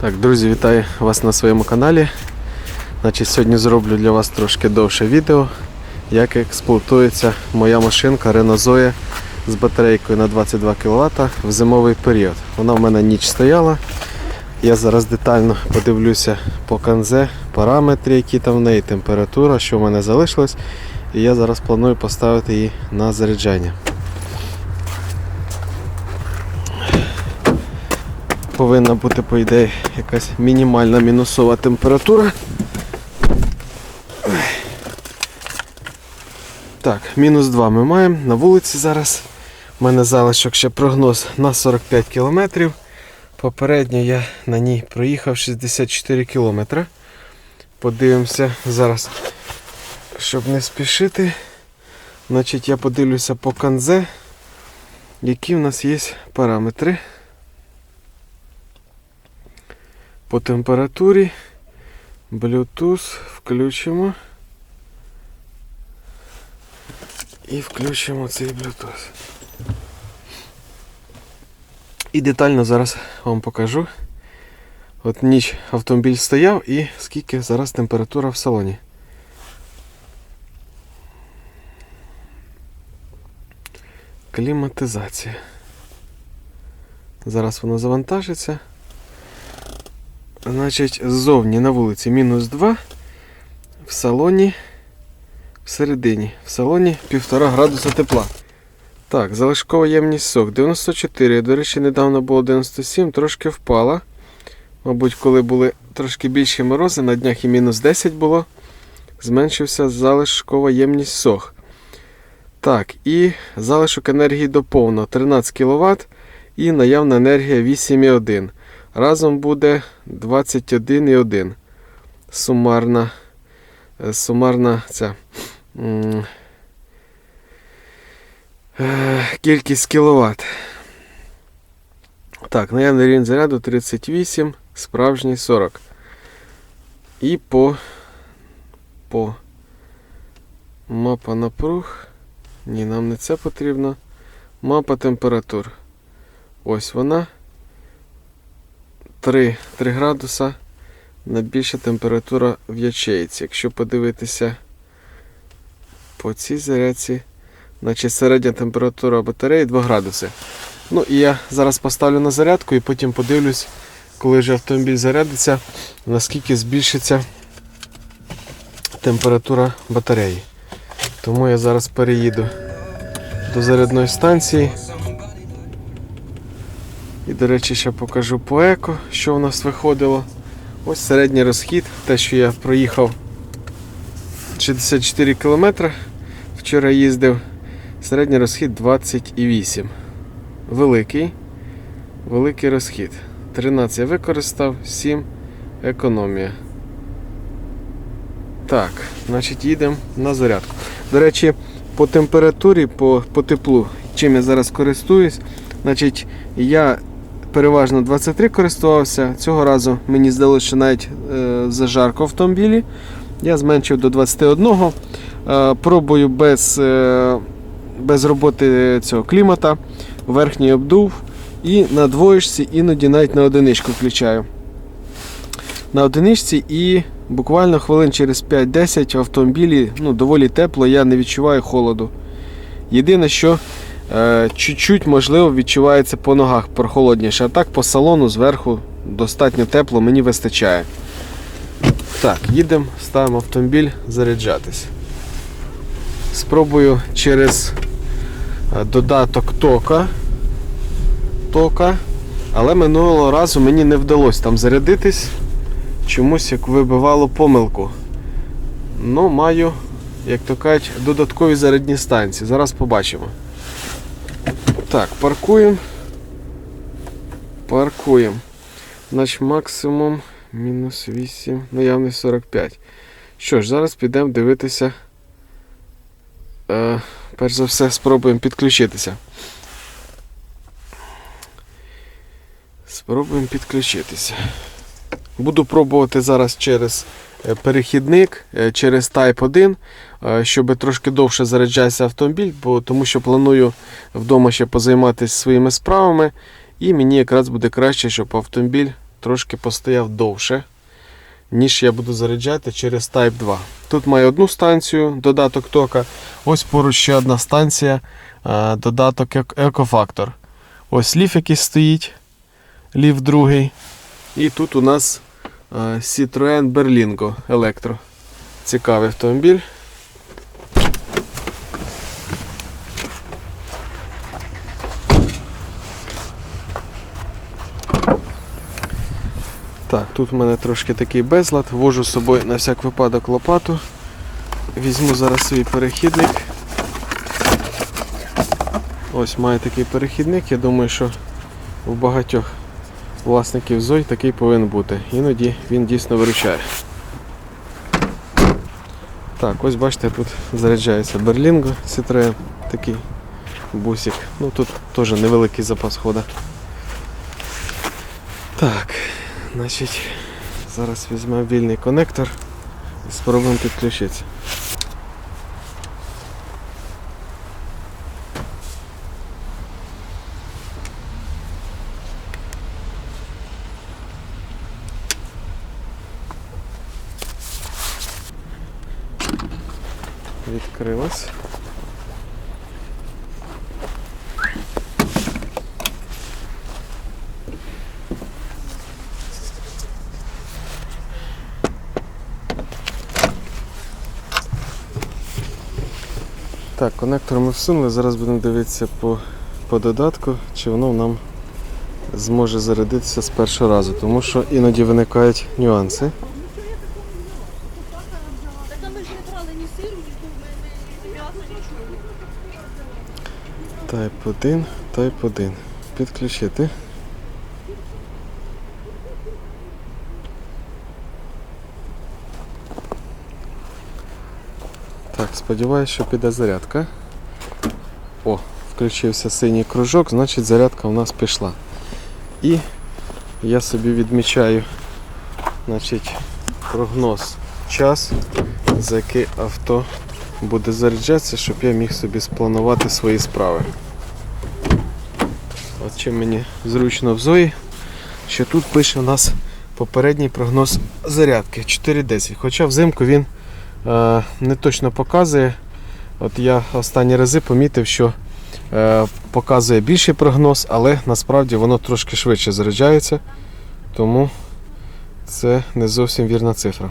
Так, друзі, вітаю вас на своєму каналі. Значить, сьогодні зроблю для вас трошки довше відео, як експлуатується моя машинка Renault Zoe з батарейкою на 22 кВт в зимовий період. Вона в мене ніч стояла. Я зараз детально подивлюся по канзе, параметри, які там в неї, температура, що в мене залишилось. І я зараз планую поставити її на заряджання. Повинна бути, по ідеї, якась мінімальна мінусова температура. Так, мінус 2 ми маємо. На вулиці зараз. У мене залишок ще прогноз на 45 км. Попередньо я на ній проїхав 64 км. Подивимося зараз, щоб не спішити. Значить, я подивлюся по канзе, які в нас є параметри. По температурі. Bluetooth включимо. І включимо цей Bluetooth. І детально зараз вам покажу. От ніч автомобіль стояв і скільки зараз температура в салоні. Кліматизація. Зараз воно завантажиться. Значить, ззовні на вулиці мінус 2, в салоні всередині, в салоні 1,5 градуса тепла. Так, залишкова ємність сок 94. До речі, недавно було 97, трошки впала. Мабуть, коли були трошки більші морози, на днях і мінус 10 було. Зменшився залишкова ємність сох. Так, і залишок енергії до повного 13 кВт і наявна енергія 8,1. Разом буде 21,1. Сумарна. е, Сумарна ця. е, Кількість кіловат. Так, наявний рівень заряду 38, справжній 40. І по, по мапа напруг. Ні, нам не це потрібно. Мапа температур. Ось вона. 3, 3 градуса найбільша температура в ячейці. Якщо подивитися по цій зарядці, значить середня температура батареї 2 градуси. Ну і я зараз поставлю на зарядку і потім подивлюсь, коли вже автомобіль зарядиться, наскільки збільшиться температура батареї. Тому я зараз переїду до зарядної станції. До речі, ще покажу по еко, що у нас виходило. Ось середній розхід, те, що я проїхав 64 км. Вчора їздив. Середній розхід 28. Великий. Великий розхід. 13 я використав, 7 економія. Так, значить їдемо на зарядку. До речі, по температурі, по, по теплу, чим я зараз користуюсь, значить, я переважно 23 користувався. Цього разу мені здалося, що навіть е, зажарко в автомобілі. Я зменшив до 21. Е, пробую без, е, без роботи цього клімата, верхній обдув. І на двоєчці іноді навіть на одиничку включаю. На одиничці і буквально хвилин через 5-10 в автомобілі ну, доволі тепло, я не відчуваю холоду. Єдине, що чуть-чуть, можливо, відчувається по ногах прохолодніше, а так по салону зверху достатньо тепло, мені вистачає. Так, їдемо, ставимо автомобіль заряджатись. Спробую через е, додаток тока. тока. Але минулого разу мені не вдалося там зарядитись. Чомусь як вибивало помилку. Ну, маю, як то кажуть, додаткові зарядні станції. Зараз побачимо. Так, паркуємо. Паркуємо. Значить, максимум мінус 8, наявний 45. Що ж, зараз підемо дивитися. Е, перш за все, спробуємо підключитися. Спробуємо підключитися. Буду пробувати зараз через е, перехідник, е, через Type 1, е, щоб трошки довше заряджався автомобіль, бо, тому що планую вдома ще позайматися своїми справами. І мені якраз буде краще, щоб автомобіль трошки постояв довше, ніж я буду заряджати через Type 2. Тут має одну станцію, додаток тока. Ось поруч ще одна станція, е, додаток ек- екофактор. Ось ліф якийсь стоїть, ліф другий. І тут у нас е, Citroen Berlingo Electro. Цікавий автомобіль. Так, тут в мене трошки такий безлад. Вожу з собою на всяк випадок лопату. Візьму зараз свій перехідник. Ось має такий перехідник. Я думаю, що у багатьох власників Зой такий повинен бути. Іноді він дійсно виручає. Так, ось бачите, тут заряджається Берлінго Citroen, такий бусик. Ну тут теж невеликий запас хода. Так, значить, зараз візьмемо вільний конектор і спробуємо підключитися. Відкрилось. Так, конектор ми всунули, зараз будемо дивитися по, по додатку, чи воно нам зможе зарядитися з першого разу, тому що іноді виникають нюанси. Так ми ж не брали ні сиру, ні куми, ні м'ясо, нічого. Type 1, Type 1. Підключити. Так, сподіваюся, що піде зарядка. О, включився синій кружок, значить зарядка у нас пішла. І я собі відмічаю значить, прогноз час, за який авто буде заряджатися, щоб я міг собі спланувати свої справи. От чим мені зручно в Зої, що тут пише у нас попередній прогноз зарядки 4.10. Хоча взимку він не точно показує. От я останні рази помітив, що е, показує більший прогноз, але насправді воно трошки швидше заряджається, тому це не зовсім вірна цифра.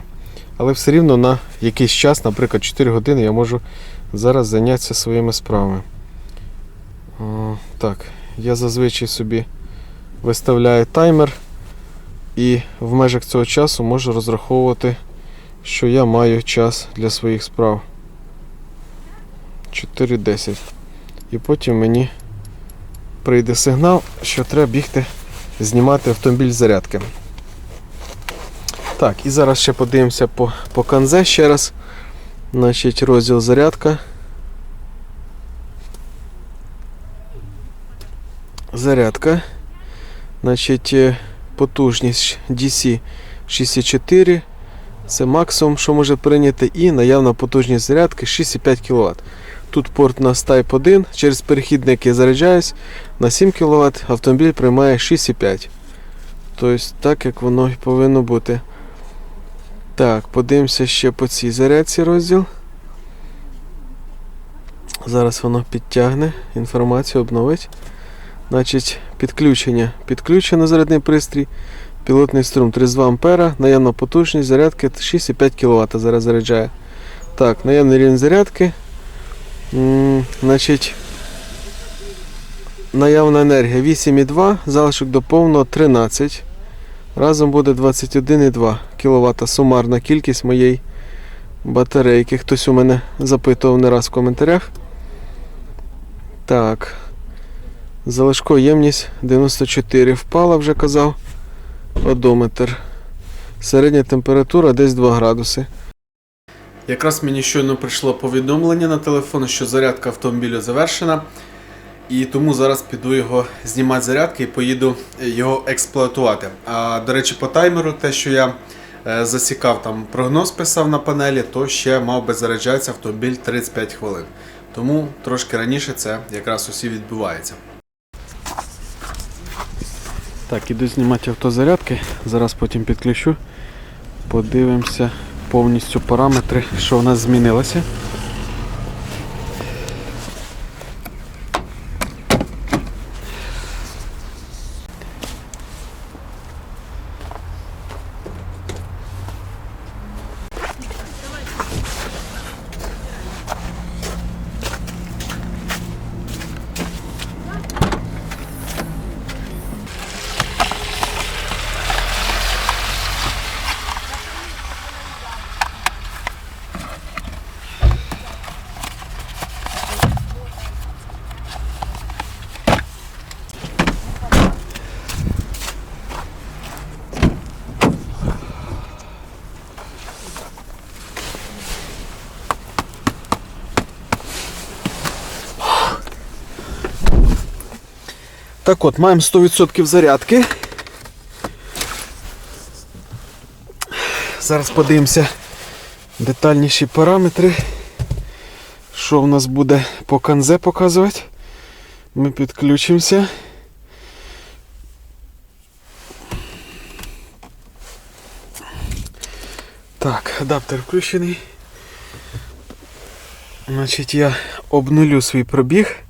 Але все рівно на якийсь час, наприклад, 4 години, я можу зараз зайнятися своїми справами. Так, я зазвичай собі виставляю таймер і в межах цього часу можу розраховувати, що я маю час для своїх справ. 4.10. І потім мені прийде сигнал, що треба бігти знімати автомобіль зарядки. Так, і зараз ще подивимося по, по канзе ще раз. Значить, розділ зарядка. Зарядка. Значить, е, потужність DC 64. Це максимум, що може прийняти, і наявна потужність зарядки 6,5 кВт. Тут порт на Type 1, через перехідник я заряджаюсь на 7 кВт, автомобіль приймає 6,5. Тобто так, як воно і повинно бути. Так, подивимося ще по цій зарядці розділ. Зараз воно підтягне, інформацію обновить. Значить, підключення. Підключено зарядний пристрій. Пілотний струм 32 А, наявна потужність зарядки 6,5 кВт зараз заряджає. Так, наявний рівень зарядки. Значить, наявна енергія 8,2, залишок до повного 13. Разом буде 21,2 кВт сумарна кількість моєї батарейки. Хтось у мене запитував не раз в коментарях. Так. Залишкова ємність 94 впала, вже казав. Одометр. Середня температура десь 2 градуси. Якраз мені щойно прийшло повідомлення на телефон, що зарядка автомобілю завершена. І тому зараз піду його знімати зарядки і поїду його експлуатувати. А до речі, по таймеру, те, що я е, засікав там прогноз писав на панелі, то ще мав би заряджатися автомобіль 35 хвилин. Тому трошки раніше це якраз усі відбувається. Так, іду знімати автозарядки. Зараз потім підключу. Подивимося повністю параметри, що в нас змінилося. Так от, маємо 100% зарядки. Зараз подивимося детальніші параметри. Що в нас буде по канзе показувати. Ми підключимося. Так, адаптер включений. Значить, я обнулю свій пробіг.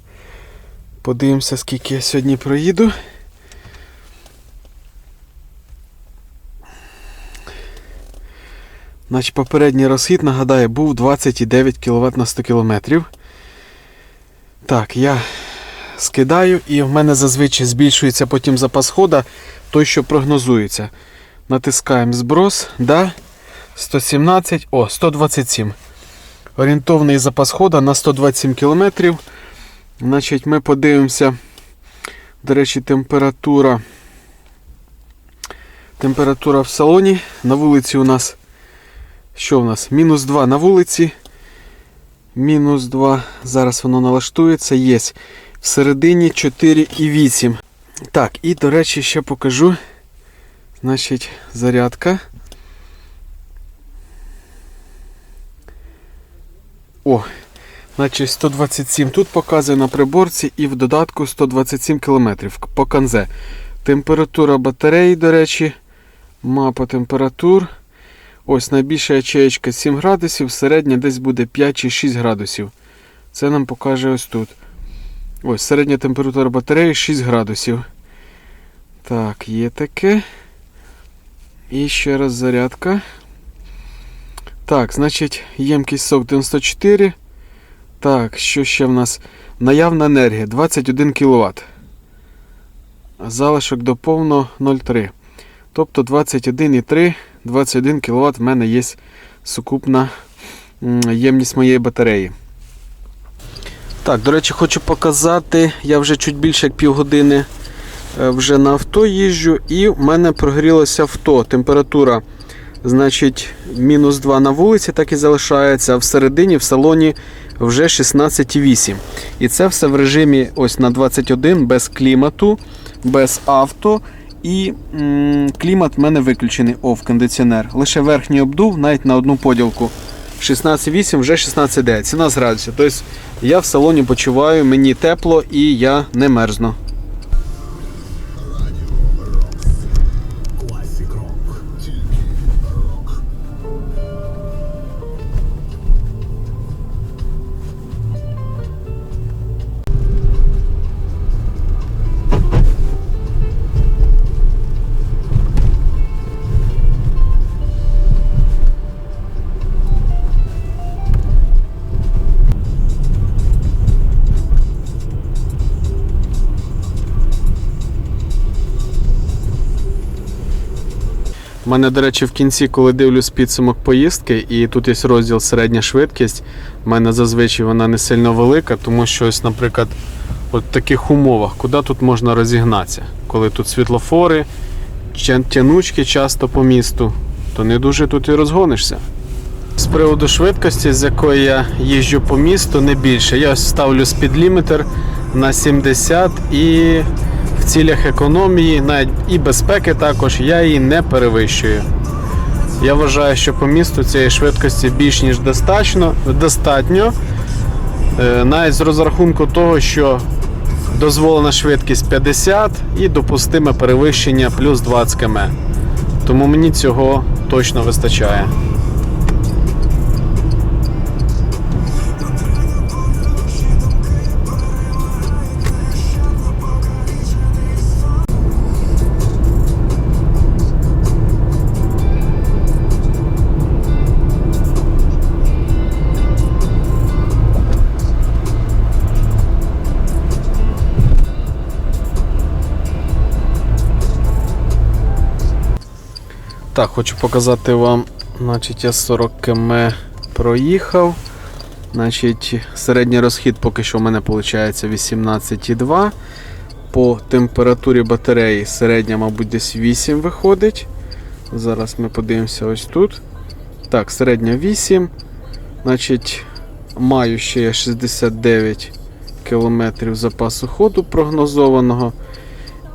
Подивимося, скільки я сьогодні проїду. Значить, попередній розхід, нагадаю, був 29 кВт на 100 км. Так, я скидаю і в мене зазвичай збільшується потім запас хода, той, що прогнозується. Натискаємо зброс, да, 117, о, 127. Орієнтовний запас хода на 127 км. Значить, ми подивимося, до речі, температура. Температура в салоні. На вулиці у нас. Що в нас? Мінус 2 на вулиці. Мінус 2. Зараз воно налаштується. Є. Всередині 4,8. Так, і, до речі, ще покажу. Значить, зарядка. О, Значить 127 тут показує на приборці і в додатку 127 км по канзе. Температура батареї, до речі, мапа температур. Ось найбільша ячеєчка 7 градусів, середня десь буде 5 чи 6 градусів. Це нам покаже ось тут. Ось середня температура батареї 6 градусів. Так, є таке. І ще раз зарядка. Так, значить, ємкість сок 94. Так, що ще в нас? Наявна енергія 21 кВт. Залишок до повного 0,3. Тобто 21,3, 21 кВт в мене є сукупна ємність моєї батареї. Так, до речі, хочу показати, я вже чуть більше як півгодини е, вже на авто їжджу, і в мене прогрілося авто. Температура, значить, мінус 2 на вулиці, так і залишається, а всередині в салоні вже 16,8. І це все в режимі ось на 21 без клімату, без авто. І м, клімат в мене виключений оф кондиціонер. Лише верхній обдув навіть на одну поділку. 16,8, вже 16,9. 17 градусів. Тобто я в салоні почуваю, мені тепло і я не мерзну. Мене, до речі, в кінці, коли дивлюсь підсумок поїздки, і тут є розділ середня швидкість, в мене зазвичай вона не сильно велика, тому що ось, наприклад, от в таких умовах, куди тут можна розігнатися? Коли тут світлофори, тянучки часто по місту, то не дуже тут і розгонишся. З приводу швидкості, з якої я їжджу по місту, не більше. Я ставлю спідлімітер на 70 і в цілях економії, навіть і безпеки також, я її не перевищую. Я вважаю, що по місту цієї швидкості більш ніж достатньо, достатньо. Е, навіть з розрахунку того, що дозволена швидкість 50 і допустиме перевищення плюс 20 км. Тому мені цього точно вистачає. Так, хочу показати вам, значить, я 40 км проїхав. Значить, середній розхід поки що в мене виходить 18,2. По температурі батареї середня, мабуть, десь 8 виходить. Зараз ми подивимося ось тут. Так, середня 8. Значить, маю ще 69 км запасу ходу прогнозованого.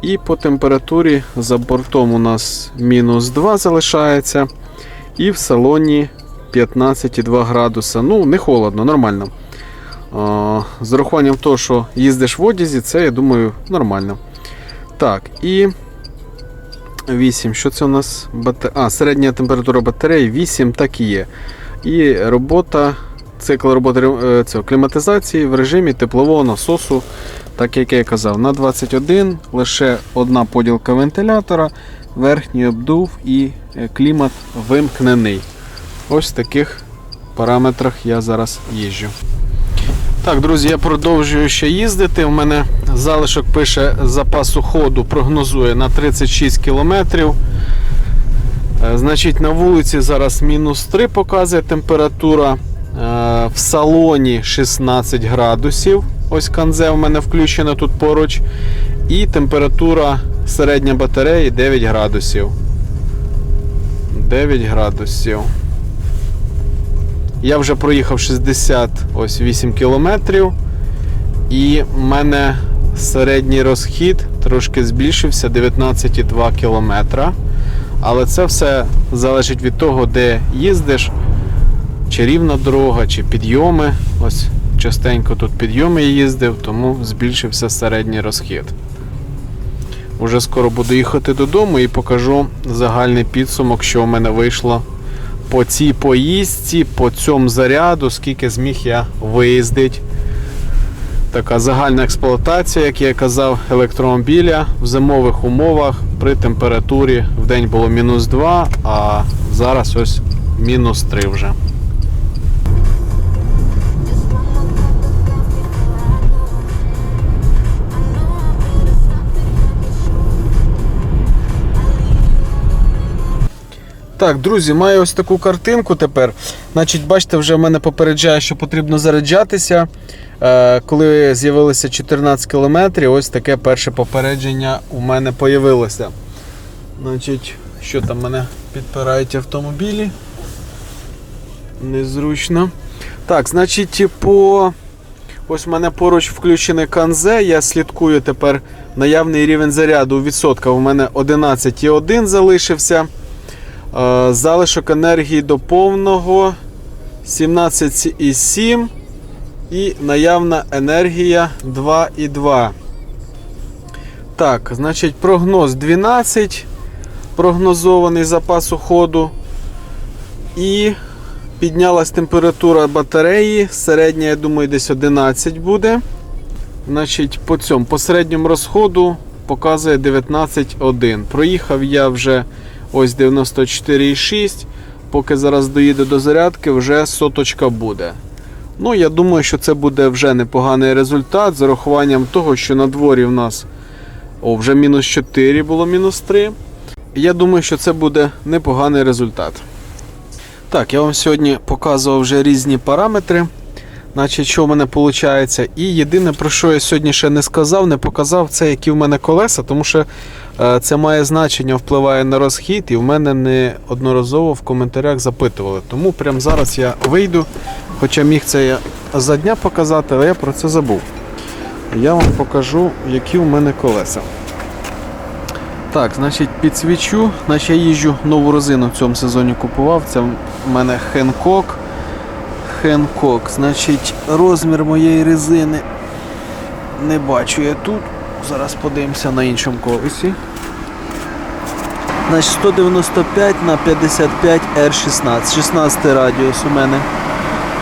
І по температурі за бортом у нас мінус 2 залишається. І в салоні 15,2 градуса. Ну, не холодно, нормально. З урахуванням того, що їздиш в одязі, це, я думаю, нормально. Так, і 8. Що це у нас? А, середня температура батареї 8, так і є. І робота, цикл роботи е, цього, кліматизації в режимі теплового насосу так як я казав, на 21 лише одна поділка вентилятора, верхній обдув і е, клімат вимкнений. Ось в таких параметрах я зараз їжджу. Так, друзі, я продовжую ще їздити. У мене залишок пише запасу ходу, прогнозує на 36 кілометрів. Е, Значить, на вулиці зараз мінус 3 показує температура. Е, В салоні 16 градусів. Ось канзе у мене включено тут поруч. І температура середня батареї 9 градусів. 9 градусів. Я вже проїхав 68 кілометрів. І в мене середній розхід трошки збільшився 19,2 кілометра. Але це все залежить від того, де їздиш, чи рівна дорога, чи підйоми. Ось частенько тут підйоми їздив, тому збільшився середній розхід. Уже скоро буду їхати додому і покажу загальний підсумок, що в мене вийшло по цій поїздці, по цьому заряду, скільки зміг я виїздити. Така загальна експлуатація, як я казав, електромобіля в зимових умовах при температурі в день було мінус 2, а зараз ось мінус 3 вже. Так, друзі, маю ось таку картинку тепер. Значить, бачите, вже в мене попереджає, що потрібно заряджатися. Е, коли з'явилося 14 кілометрів, ось таке перше попередження у мене появилося. Значить, що там мене підпирають автомобілі? Незручно. Так, значить, по. Ось в мене поруч включене канзе. Я слідкую тепер наявний рівень заряду у відсотках. У мене 11,1 залишився. Е, Залишок енергії до повного 17,7 і наявна енергія 2,2. Так, значить, прогноз 12, прогнозований запас уходу. І піднялась температура батареї. Середня, я думаю, десь 11 буде. Значить, по цьому по середньому розходу показує 19,1. Проїхав я вже ось 94,6. Поки зараз доїду до зарядки, вже соточка буде. Ну, я думаю, що це буде вже непоганий результат з урахуванням того, що на дворі в нас о, вже мінус 4 було мінус 3. Я думаю, що це буде непоганий результат. Так, я вам сьогодні показував вже різні параметри. Значить, що в мене виходить. І єдине, про що я сьогодні ще не сказав, не показав, це які в мене колеса, тому що е, це має значення, впливає на розхід, і в мене неодноразово в коментарях запитували. Тому прямо зараз я вийду, хоча міг це я за дня показати, але я про це забув. Я вам покажу, які в мене колеса. Так, значить, підсвічу. Значить, я їжджу нову резину в цьому сезоні купував. Це в мене Хенкок. Хенкок. Значить, розмір моєї резини не бачу я тут. Зараз подивимося на іншому колесі. Значить 195 на 55 R16. 16 радіус у мене.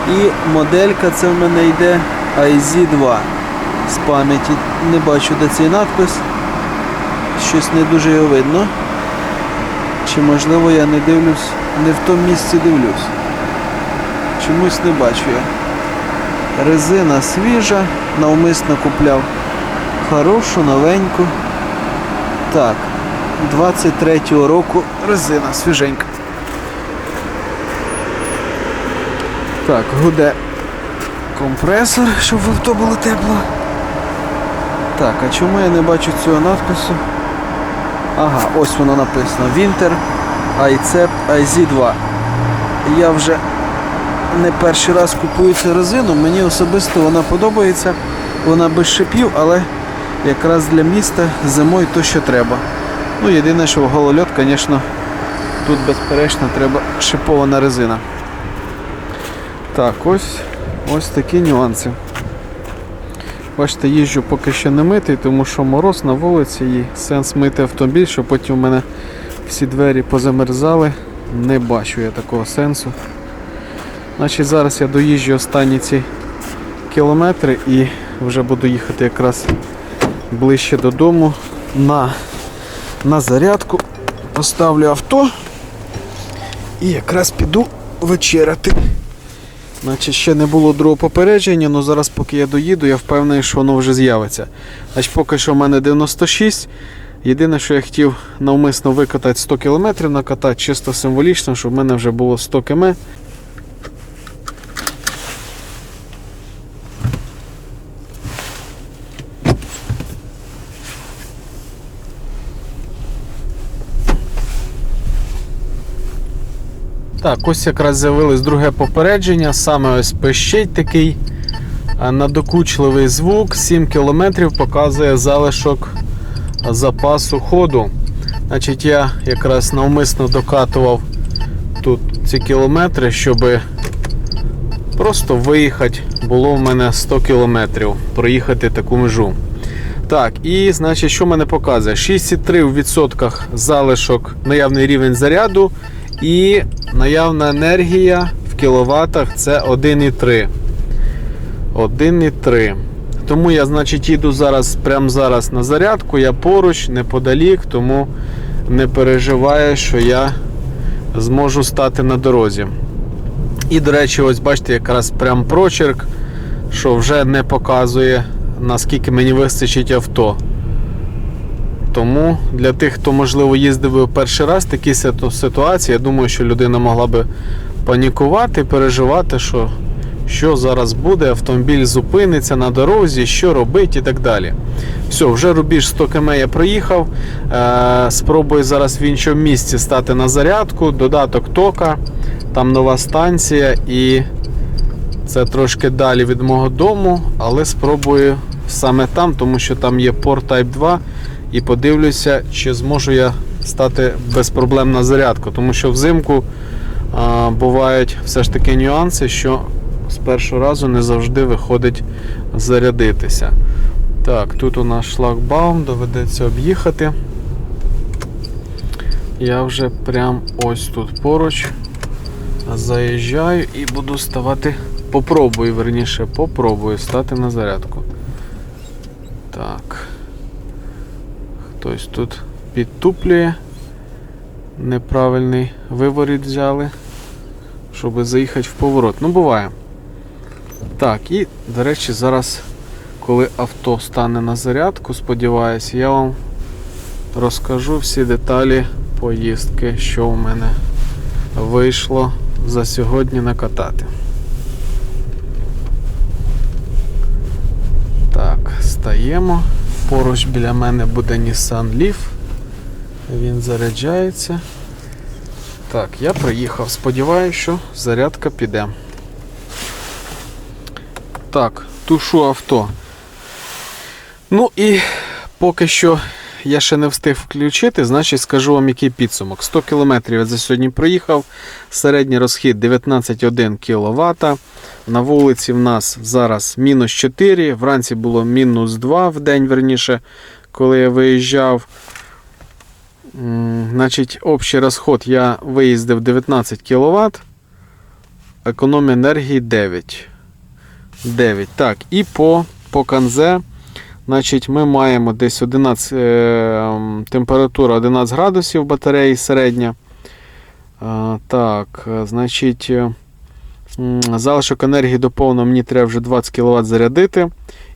І моделька це в мене йде IZ2 з пам'яті. Не бачу, де цей надпис. Щось не дуже його видно. Чи можливо я не дивлюсь, не в тому місці дивлюсь. Чомусь не бачу я. Резина свіжа, навмисно купляв хорошу, новеньку. Так, 23-го року резина свіженька. Так, гуде компресор, щоб в авто було тепло. Так, а чому я не бачу цього надпису? Ага, ось воно написано. Winter ICEP IZ2. Я вже не перший раз купую цю резину, мені особисто вона подобається. Вона без шипів, але якраз для міста зимою то, що треба. Ну, єдине, що в голольот, звісно, тут безперечно треба шипована резина. Так, ось, ось такі нюанси. Бачите, їжджу поки що не митий, тому що мороз на вулиці і сенс мити автомобіль, щоб потім у мене всі двері позамерзали. Не бачу я такого сенсу. Значить, зараз я доїжджу останні ці кілометри і вже буду їхати якраз ближче додому на, на зарядку. Поставлю авто і якраз піду вечеряти. Значить, ще не було другого попередження, але зараз, поки я доїду, я впевнений, що воно вже з'явиться. Значить, поки що в мене 96. Єдине, що я хотів навмисно викатати 100 км, накатати чисто символічно, щоб в мене вже було 100 км. Так, ось якраз з'явилось друге попередження, саме ось пищить такий надокучливий звук, 7 км показує залишок запасу ходу. Значить, я якраз навмисно докатував тут ці кілометри, щоб просто виїхати. Було в мене 100 кілометрів проїхати таку межу. Так, і значить, що мене показує? 6,3% залишок наявний рівень заряду. І наявна енергія в кіловатах це 1,3. 1,3. Тому я, значить, їду зараз, прямо зараз на зарядку, я поруч, неподалік, тому не переживаю, що я зможу стати на дорозі. І, до речі, ось бачите, якраз прям прочерк, що вже не показує, наскільки мені вистачить авто. Тому для тих, хто, можливо, їздив перший раз в такій ситуації, я думаю, що людина могла би панікувати, переживати, що, що зараз буде, автомобіль зупиниться на дорозі, що робити і так далі. Все, вже рубіж 100 км я проїхав. Е, спробую зараз в іншому місці стати на зарядку, додаток тока, там нова станція і це трошки далі від мого дому, але спробую саме там, тому що там є порт Type 2 і подивлюся, чи зможу я стати без проблем на зарядку. Тому що взимку а, бувають все ж таки нюанси, що з першого разу не завжди виходить зарядитися. Так, тут у нас шлагбаум, доведеться об'їхати. Я вже прям ось тут поруч заїжджаю і буду ставати. Попробую, верніше, попробую стати на зарядку. Так. Хтось тут підтуплює. Неправильний виворіт взяли, щоб заїхати в поворот. Ну, буває. Так, і, до речі, зараз, коли авто стане на зарядку, сподіваюся, я вам розкажу всі деталі поїздки, що у мене вийшло за сьогодні накатати. Так, стаємо. Поруч біля мене буде Nissan Leaf. Він заряджається. Так, я приїхав. Сподіваюся, що зарядка піде. Так, тушу авто. Ну і поки що я ще не встиг включити, значить скажу вам, який підсумок. 100 км я за сьогодні проїхав. Середній розхід 19,1 кВт. На вулиці в нас зараз мінус 4, вранці було мінус 2 в день, верніше, коли я виїжджав. Значить, общий розход я виїздив 19 кВт, економія енергії 9. 9. Так, і по, по канзе, значить, ми маємо десь 11, е, температура 11 градусів батареї середня. Е, так, е, значить, залишок енергії до повного мені треба вже 20 кВт зарядити.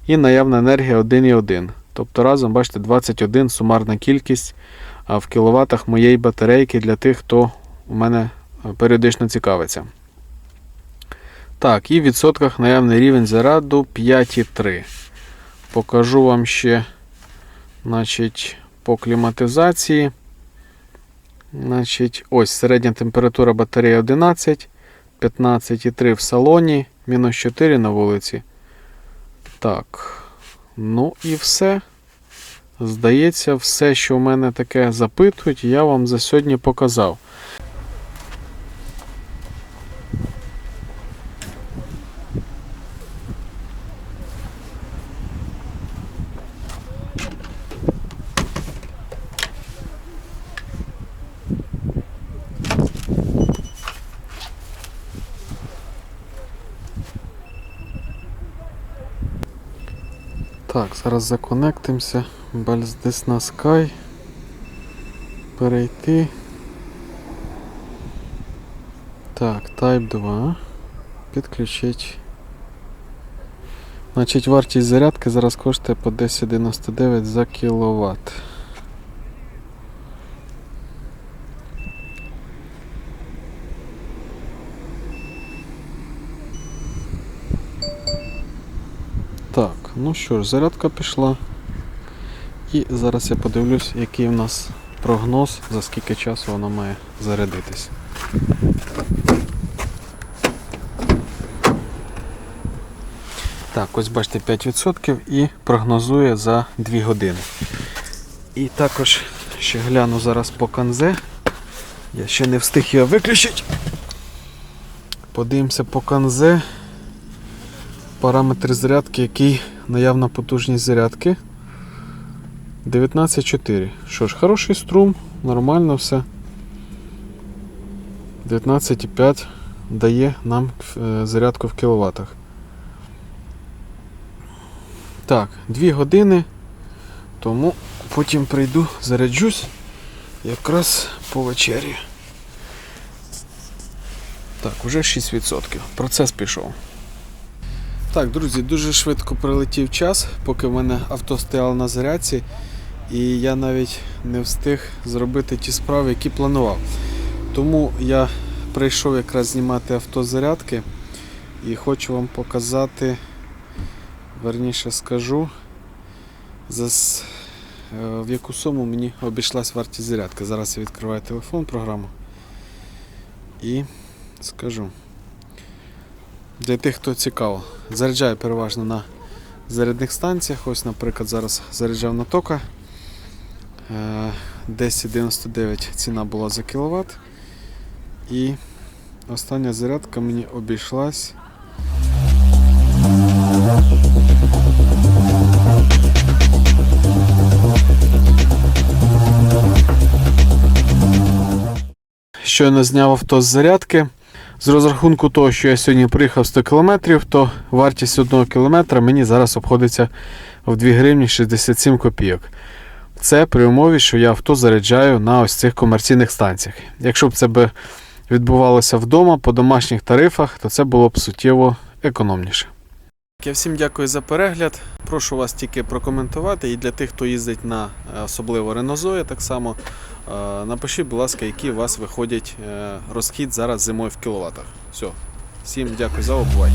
І наявна енергія 1,1. Тобто разом, бачите, 21 сумарна кількість в кіловатах моєї батарейки для тих, хто у мене періодично цікавиться. Так, і в відсотках наявний рівень заряду 5,3. Покажу вам ще значить, по кліматизації. Значить, ось середня температура батареї 11, 15,3 в салоні, мінус 4 на вулиці. Так. Ну і все. Здається, все, що в мене таке запитують, я вам за сьогодні показав. Так, зараз законектимося. Бальздес на Sky. Перейти. Так, Type 2. Підключить. Значить, вартість зарядки зараз коштує по 10,99 за кіловат. Так, ну що ж, зарядка пішла. І зараз я подивлюсь, який в нас прогноз, за скільки часу воно має зарядитись. Так, ось бачите 5% і прогнозує за 2 години. І також ще гляну зараз по канзе. Я ще не встиг його виключити. Подивимося по канзе. Параметр зарядки, який наявна потужність зарядки. 19,4. Що ж, хороший струм, нормально все. 19,5 дає нам е, зарядку в кіловатах. Так, 2 години. Тому потім прийду, заряджусь якраз по вечері. Так, уже 6%. Процес пішов. Так, друзі, дуже швидко прилетів час, поки в мене авто стояло на зарядці, і я навіть не встиг зробити ті справи, які планував. Тому я прийшов якраз знімати авто зарядки і хочу вам показати, верніше скажу, за, е, в яку суму мені обійшлась вартість зарядки. Зараз я відкриваю телефон, програму і скажу. Для тих, хто цікаво, заряджаю переважно на зарядних станціях. Ось, наприклад, зараз заряджав на тока. Е, 10,99 ціна була за кіловат. І остання зарядка мені обійшлась. Щойно зняв авто з зарядки. З розрахунку того, що я сьогодні приїхав 100 км, то вартість 1 км мені зараз обходиться в 2 гривні 67 копійок. Це при умові, що я авто заряджаю на ось цих комерційних станціях. Якщо б це би відбувалося вдома по домашніх тарифах, то це було б суттєво економніше. Я всім дякую за перегляд. Прошу вас тільки прокоментувати. І для тих, хто їздить на е, особливо Ренозоє, так само е, напишіть, будь ласка, які у вас виходять е, розхід зараз зимою в кіловатах. Все. Всім дякую за увагу.